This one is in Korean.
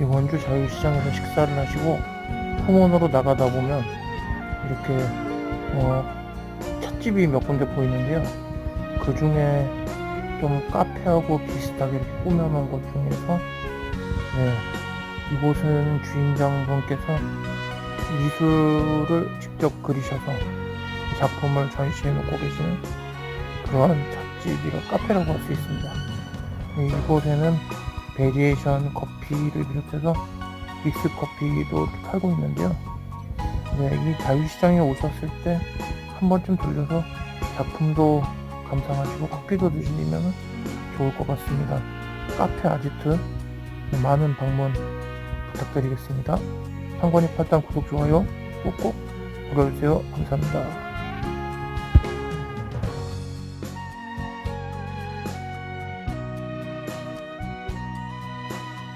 이 원주 자유시장에서 식사를 하시고 후문으로 나가다 보면 이렇게 어, 찻집이 몇 군데 보이는데요. 그 중에 좀 카페하고 비슷하게 이렇게 꾸며놓은 것 중에서 네, 이곳은 주인장분께서 미술을 직접 그리셔서 작품을 전시해 놓고 계시는 그러한 찻집이라 카페라고 할 수 있습니다. 네, 이곳에는 베리에이션 커피를 비롯해서 믹스 커피도 팔고 있는데요. 네, 이 자유시장에 오셨을 때 한 번쯤 들려서 작품도 감상하시고 커피도 드시면 좋을 것 같습니다. 카페 아지트 네, 많은 방문 부탁드리겠습니다. 상관이 팔당 구독, 좋아요 꼭꼭 눌러주세요. 감사합니다.